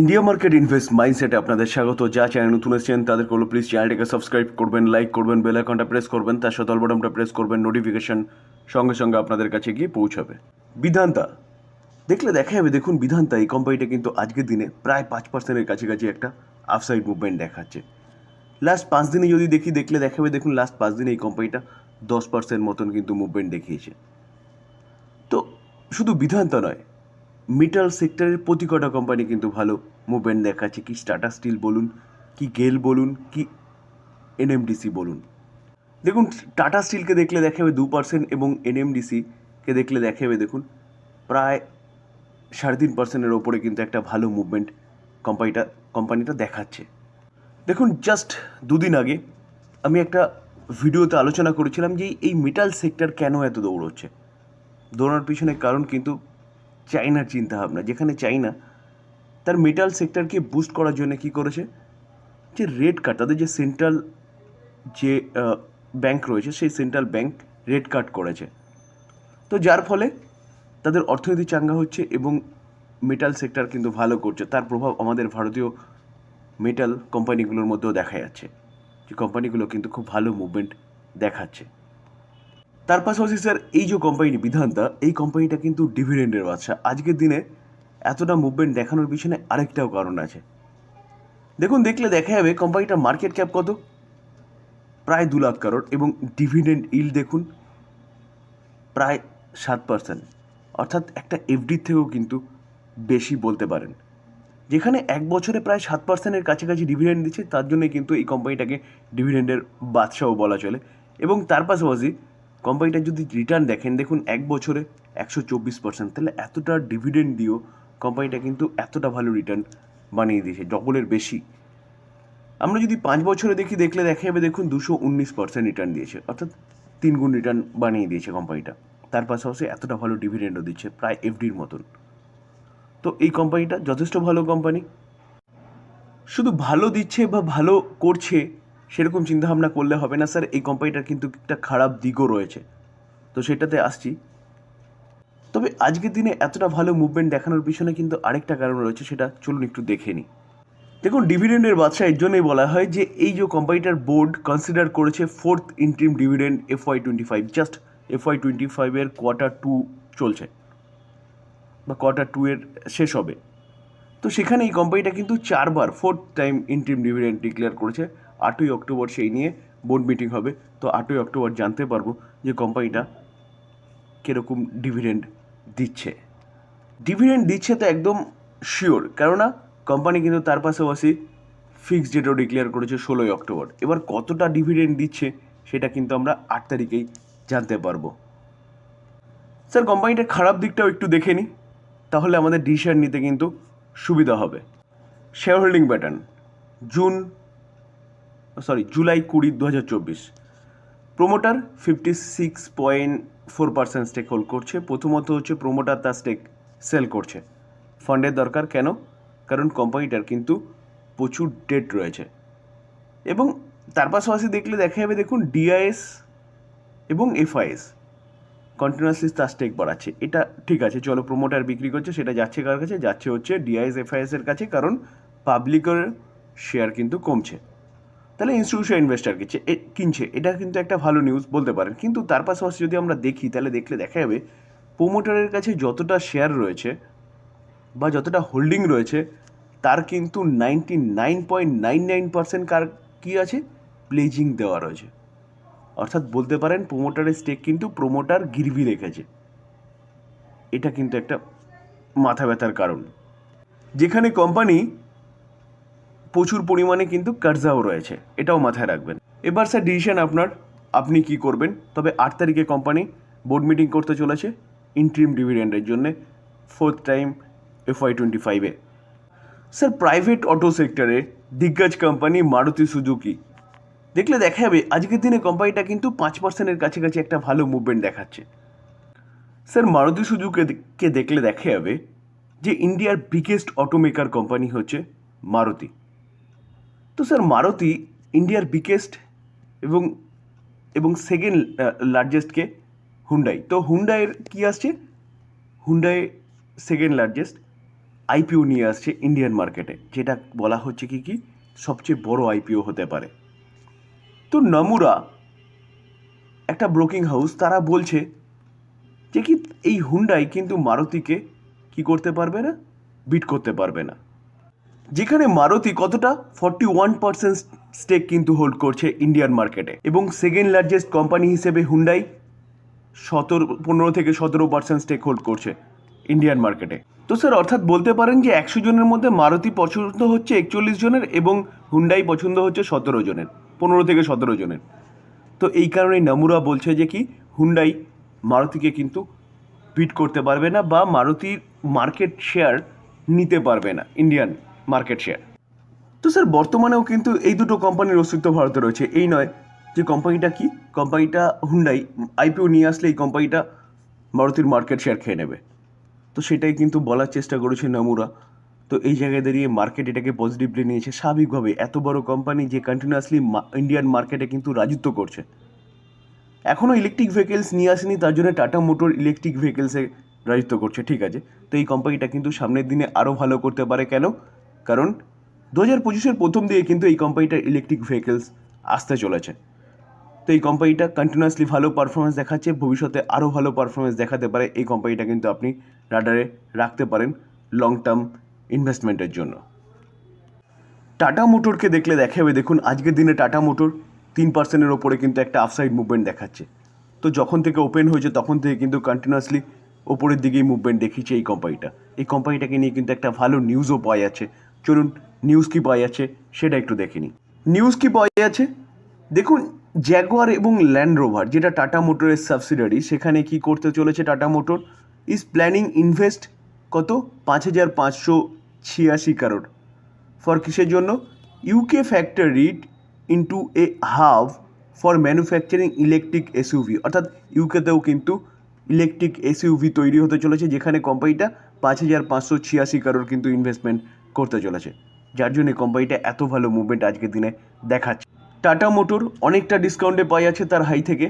India market invest মাইন্ডসেটে আপনাদের স্বাগত। যা চ্যানেল নতুন এসেছেন তাদের হলো প্লিজ চ্যানেলটাকে সাবস্ক্রাইব করবেন লাইক করবেন বেল আইকনটা প্রেস করবেন, তার সাথে বটনটা প্রেস করবেন নোটিফিকেশন সঙ্গে সঙ্গে আপনাদের কাছে গিয়ে পৌঁছাবে। বিধান্তা। দেখলে দেখা যাবে দেখুন বিধান্তা, এই কোম্পানিটা কিন্তু আজকের দিনে প্রায় পাঁচ পার্সেন্টের কাছাকাছি একটা আফসাইড মুভমেন্ট দেখাচ্ছে। লাস্ট পাঁচ দিনে যদি দেখি, দেখলে দেখা যাবে দেখুন লাস্ট পাঁচ দিনে এই কোম্পানিটা দশ পার্সেন্ট মতন কিন্তু মুভমেন্ট দেখিয়েছে। তো শুধু বিধান্তা নয় মেটাল সেক্টরের প্রতি কটা কোম্পানি কিন্তু ভালো মুভমেন্ট দেখাচ্ছে। কি টাটা স্টিল বলুন, কি গেল বলুন, কি এনএমডিসি বলুন। দেখুন টাটা স্টিলকে দেখলে দেখা যাবে দু পার্সেন্ট এবং এনএমডিসিকে দেখলে দেখা যাবে দেখুন, প্রায় সাড়ে তিন পার্সেন্টের ওপরে কিন্তু একটা ভালো মুভমেন্ট কোম্পানিটা কোম্পানিটা দেখাচ্ছে। দেখুন জাস্ট দুদিন আগে আমি একটা ভিডিওতে আলোচনা করেছিলাম যে এই মেটাল সেক্টর কেন এত দৌড়চ্ছে। দৌড়ানোর পিছনে কারণ কিন্তু চাইনার চিন্তাভাবনা, যেখানে চাইনা তার মেটাল সেক্টরকে বুস্ট করার জন্য কি করেছে? যে রেড কার্ড তাদের যে সেন্ট্রাল যে ব্যাংক রয়েছে, সেই সেন্ট্রাল ব্যাংক রেড কার্ড করেছে। তো যার ফলে তাদের অর্থনীতি চাঙ্গা হচ্ছে এবং মেটাল সেক্টর কিন্তু ভালো করছে। তার প্রভাব আমাদের ভারতীয় মেটাল কোম্পানিগুলোর মধ্যেও দেখা যাচ্ছে। যে কোম্পানিগুলো কিন্তু খুব ভালো মুভমেন্ট দেখাচ্ছে। তার পাশাপাশি স্যার, এই যে কোম্পানি বিধানটা, এই কোম্পানিটা কিন্তু ডিভিডেন্ডের বাচ্চা আজকের দিনে এতটা মুভমেন্ট দেখানোর পিছনে আরেকটাও কারণ আছে। দেখুন, দেখলে দেখা যাবে কোম্পানিটার মার্কেট ক্যাপ কত? প্রায় দু লাখ কারোর এবং ডিভিডেন্ড ইল দেখুন, প্রায় সাত পার্সেন্ট অর্থাৎ একটা এফডির থেকেও কিন্তু বেশি বলতে পারেন। যেখানে এক বছরে প্রায় সাত পার্সেন্টের কাছাকাছি ডিভিডেন্ড দিচ্ছে, তার জন্যই কিন্তু এই কোম্পানিটাকে ডিভিডেন্ডের বাদশাও বলা চলে। এবং তার পাশাপাশি কোম্পানিটা যদি রিটার্ন দেখেন, দেখুন এক বছরে একশো চব্বিশ পার্সেন্ট তাহলে এতটা ডিভিডেন্ড দিয়েও কোম্পানিটা কিন্তু এতটা ভালো রিটার্ন বানিয়ে দিয়েছে ডবলের বেশি। আমরা যদি পাঁচ বছরে দেখি, দেখলে দেখা যাবে, দেখুন দুশো উনিশ পার্সেন্ট রিটার্ন দিয়েছে। অর্থাৎ তিন গুণ রিটার্ন বানিয়ে দিয়েছে কোম্পানিটা। তার পাশাপাশি এতটা ভালো ডিভিডেন্ডও দিচ্ছে, প্রায় এফডির মতন। তো এই কোম্পানিটা যথেষ্ট ভালো কোম্পানি। শুধু ভালো দিচ্ছে বা ভালো করছে সেরকম চিন্তাভাবনা করলে হবে না, স্যার। এই কোম্পানিটার কিন্তু একটা খারাপ দিকও রয়েছে। তো সেটাতে আসছি। তবে আজকের দিনে এতটা ভালো মুভমেন্ট দেখানোর পিছনে কিন্তু আরেকটা কারণ রয়েছে, সেটা চলুন একটু দেখে নিই। দেখুন ডিভিডেন্ডের বাদশা এর জন্যই বলা হয় যে, এই যে কোম্পানিটার বোর্ড কনসিডার করেছে fourth interim dividend F Y twenty five just F Y twenty ফাইভের কোয়ার্টার টু চলছে। বা কোয়ার্টার টু এর শেষ হবে। তো সেখানে এই কোম্পানিটা কিন্তু চারবার fourth time interim dividend declare করেছে। আটই অক্টোবর সেই নিয়ে বোর্ড মিটিং হবে। তো আটই অক্টোবর জানতে পারব যে কোম্পানিটা কীরকম ডিভিডেন্ড দিচ্ছে। ডিভিডেন্ড দিচ্ছে তো একদম শিওর কেননা কোম্পানি কিন্তু তার পাশাপাশি ফিক্সড ডেটও ডিক্লেয়ার করেছে ষোলোই অক্টোবর। এবার কতটা ডিভিডেন্ড দিচ্ছে সেটা কিন্তু আমরা আট তারিখেই জানতে পারব। স্যার কোম্পানিটার খারাপ দিকটাও একটু দেখে নিই তাহলে আমাদের ডিসিশন নিতে কিন্তু সুবিধা হবে। Share holding pattern June sorry July কুড়ি দু হাজার চব্বিশ। Promoter fifty six point four percent stake hold করছে। প্রথমত হচ্ছে প্রোমোটার তার স্টেক সেল করছে। ফান্ডের দরকার কেন? কারণ কোম্পানিটার কিন্তু প্রচুর ডেট রয়েছে। এবং তার পাশাপাশি দেখলে দেখা যাবে, দেখুন ডিআইএস এবং এফআইএস কন্টিনিউয়াসলি তার স্টেক বাড়াচ্ছে। এটা ঠিক আছে, চলো প্রোমোটার বিক্রি করছে, সেটা যাচ্ছে কার কাছে? যাচ্ছে হচ্ছে ডিআইএস এফআইএসের কাছে। কারণ পাবলিকের শেয়ার কিন্তু কমছে। তাহলে ইনস্টিটিউশন ইনভেস্টার কিনছে কিনছে। এটা কিন্তু একটা ভালো নিউজ বলতে পারেন। কিন্তু তার পাশাপাশি যদি আমরা দেখি, তাহলে দেখলে দেখা যাবে প্রোমোটারের কাছে যতটা শেয়ার রয়েছে বা যতটা হোল্ডিং রয়েছে, তার কিন্তু ninety nine point nine nine percent কার কী আছে? প্লেজিং দেওয়া রয়েছে। অর্থাৎ বলতে পারেন প্রোমোটারের স্টেক কিন্তু প্রোমোটার গিরবি রেখেছে। এটা কিন্তু একটা মাথা ব্যথার কারণ। যেখানে কোম্পানি প্রচুর পরিমাণে কিন্তু কার্জাও রয়েছে, এটাও মাথায় রাখবেন। এবার স্যার ডিসিশন আপনার, আপনি কি করবেন? তবে আট তারিখে কোম্পানি বোর্ড মিটিং করতে চলেছে ইন্ট্রিম ডিভিডেন্ডের জন্য ফোর্থ টাইম এফআই টোয়েন্টি ফাইভে স্যার প্রাইভেট অটো সেক্টরে দিগ্গজ কোম্পানি মারুতি সুজুকি। দেখলে দেখা যাবে, আজকের দিনে কোম্পানিটা কিন্তু পাঁচ পার্সেন্টের কাছাকাছি একটা ভালো মুভমেন্ট দেখাচ্ছে। স্যার, মারুতি সুজুকে দেখলে দেখা যাবে যে ইন্ডিয়ার বিগেস্ট অটোমেকার কোম্পানি হচ্ছে মারুতি। তো স্যার মারুতি ইন্ডিয়ার বিগেস্ট এবং এবং সেকেন্ড লার্জেস্টকে হুন্ডাই তো হুন্ডাইয়ের কী আসছে? হুন্ডাই সেকেন্ড লার্জেস্ট আইপিও নিয়ে আসছে ইন্ডিয়ান মার্কেটে যেটা বলা হচ্ছে কি কি? সবচেয়ে বড় আইপিও হতে পারে। তো নমুরা একটা ব্রোকিং হাউস তারা বলছে যে কি, এই হুন্ডাই কিন্তু মারুতিকে কি করতে পারবে না? বিট করতে পারবে না। যেখানে মারুতি কতটা? ফর্টি ওয়ান পার্সেন্ট স্টেক কিন্তু হোল্ড করছে ইন্ডিয়ান মার্কেটে এবং সেকেন্ড লার্জেস্ট কোম্পানি হিসেবে হুন্ডাই সতেরো, পনেরো থেকে সতেরো পার্সেন্ট স্টেক হোল্ড করছে ইন্ডিয়ান মার্কেটে তো স্যার অর্থাৎ বলতে পারেন যে একশো জনের মধ্যে মারুতি পছন্দ হচ্ছে একচল্লিশ জনের এবং হুন্ডাই পছন্দ হচ্ছে সতেরো জনের, পনেরো থেকে সতেরো জনের। তো এই কারণে নামুরা বলছে যে কি হুন্ডাই মারুতিকে কিন্তু বিট করতে পারবে না বা মারুতির মার্কেট শেয়ার নিতে পারবে না ইন্ডিয়ান মার্কেট শেয়ার তো স্যার, বর্তমানেও কিন্তু এই দুটো কোম্পানির অস্তিত্ব ভারতে রয়েছে। এই নয় যে কোম্পানিটা কি কোম্পানিটা হুন্ডাই আইপিও নিয়ে আসলে এই কোম্পানিটা মারুতির মার্কেট শেয়ার খেয়ে নেবে। তো সেটাই কিন্তু বলার চেষ্টা করেছে নামুরা তো এই জায়গায় দাঁড়িয়ে মার্কেট এটাকে পজিটিভলি নিয়েছে। স্বাভাবিকভাবে এত বড় কোম্পানি যে কন্টিনিউয়াসলি ইন্ডিয়ান মার্কেটে কিন্তু রাজত্ব করছে। এখনও ইলেকট্রিক ভেহিকেলস নিয়ে আসেনি, তার জন্য টাটা মোটর ইলেকট্রিক ভেহিকেলসে রাজত্ব করছে। ঠিক আছে, তো এই কোম্পানিটা কিন্তু সামনের দিনে আরও ভালো করতে পারে। কেন? কারণ দু হাজার পঁচিশের প্রথম দিকে কিন্তু এই কোম্পানিটার ইলেকট্রিক ভেহিকেলস আসতে চলেছে। তো এই কোম্পানিটা কন্টিনিউয়াসলি ভালো পারফরমেন্স দেখাচ্ছে, ভবিষ্যতে আরও ভালো পারফরমেন্স দেখাতে পারে, এই কোম্পানিটা কিন্তু আপনি রাডারে রাখতে পারেন লং টার্ম ইনভেস্টমেন্টের জন্য। টাটা মোটরকে দেখলে দেখাবে, দেখুন আজকের দিনে টাটা মোটর তিন পার্সেন্টের ওপরে কিন্তু একটা আফসাইড মুভমেন্ট দেখাচ্ছে। তো যখন থেকে ওপেন হয়েছে, তখন থেকে কিন্তু কন্টিনিউয়াসলি ওপরের দিকেই মুভমেন্ট দেখিয়েছে এই কোম্পানিটা এই কোম্পানিটাকে নিয়ে কিন্তু একটা ভালো নিউজও পাওয়া যাচ্ছে চলুন নিউজ কি পাওয়া যাচ্ছে সেটা একটু দেখে নিই। নিউজ কি পাওয়া যাচ্ছে দেখুন জ্যাগুয়ার এবং ল্যান্ড রোভার যেটা টাটা মোটরের সাবসিডারি সেখানে কি করতে চলেছে Tata motor is planning invest কত? পাঁচ হাজার পাঁচশো ছিয়াশি কারোর ফর কিসের জন্য? UK factory into a hub for manufacturing electric SUV অর্থাৎ ইউকেতেও কিন্তু ইলেকট্রিক এসইউভি তৈরি হতে চলেছে, যেখানে কোম্পানিটা পাঁচ হাজার পাঁচশো ছিয়াশি কারোর কিন্তু ইনভেস্টমেন্ট করতে চলেছে। যার জন্য কোম্পানিটা এত ভালো মুভমেন্ট আজকের দিনে দেখাচ্ছে। টাটা মোটর অনেকটা ডিসকাউন্টে পাওয়া যাচ্ছে তার হাই থেকে।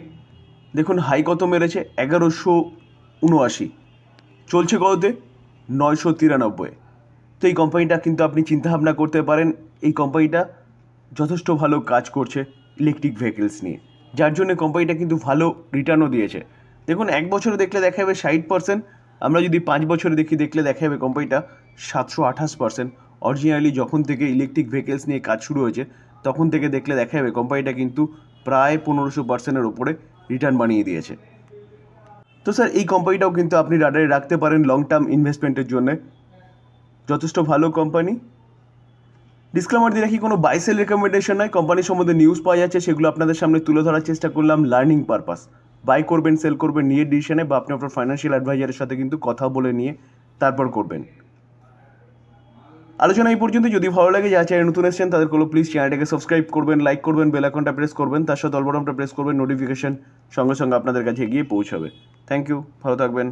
দেখুন হাই কত মেরেছে? এগারোশো উনআশি। চলছে কততে? নয়শো তিরানব্বই। তো এই কোম্পানিটা কিন্তু আপনি চিন্তাভাবনা করতে পারেন, এই কোম্পানিটা যথেষ্ট ভালো কাজ করছে ইলেকট্রিক ভেহিকেলস নিয়ে। যার জন্য কোম্পানিটা কিন্তু ভালো রিটার্নও দিয়েছে। দেখুন এক বছরে দেখলে দেখা যাবে ষাট পার্সেন্ট আমরা যদি পাঁচ বছরে দেখি, দেখলে দেখা যাবে কোম্পানিটা সাতশো আঠাশ পার্সেন্ট অরিজিনালি যখন থেকে ইলেকট্রিক ভেহিকেলস নিয়ে কাজ শুরু হয়েছে, তখন থেকে দেখলে দেখা যাবে কোম্পানিটা কিন্তু প্রায় পনেরোশো পার্সেন্টের ওপরে রিটার্ন বানিয়ে দিয়েছে। তো স্যার এই কোম্পানিটাও কিন্তু আপনি রাডারে রাখতে পারেন লং টার্ম ইনভেস্টমেন্টের জন্য। যথেষ্ট ভালো কোম্পানি ডিসক্লেমার দিয়ে রাখি, কোনো বাইসেল রেকমেন্ডেশন নয় কোম্পানির সম্বন্ধে নিউজ পাওয়া যাচ্ছে, সেগুলো আপনাদের সামনে তুলে ধরার চেষ্টা করলাম লার্নিং পারপাস বাই করবেন সেল করবেন, নিয়ে ডিসিশনে বা আপনি আপনার ফাইন্যান্সিয়াল অ্যাডভাইজারের সাথে কিন্তু কথা বলে নিয়ে তারপর করবেন। আলোচনা এই পর্যন্ত যদি ভালো লাগে যা চাই নতুন এসেছেন তাদের কোনো প্লিজ চ্যানেলটাকে সাবস্ক্রাইব করবেন লাইক করবেন বেল আইকনটা প্রেস করবেন, তার সাথে অলবটনটা প্রেস করবেন নোটিফিকেশন সঙ্গে সঙ্গে আপনাদের কাছে গিয়ে পৌঁছাবে। থ্যাংক ইউ ভালো থাকবেন।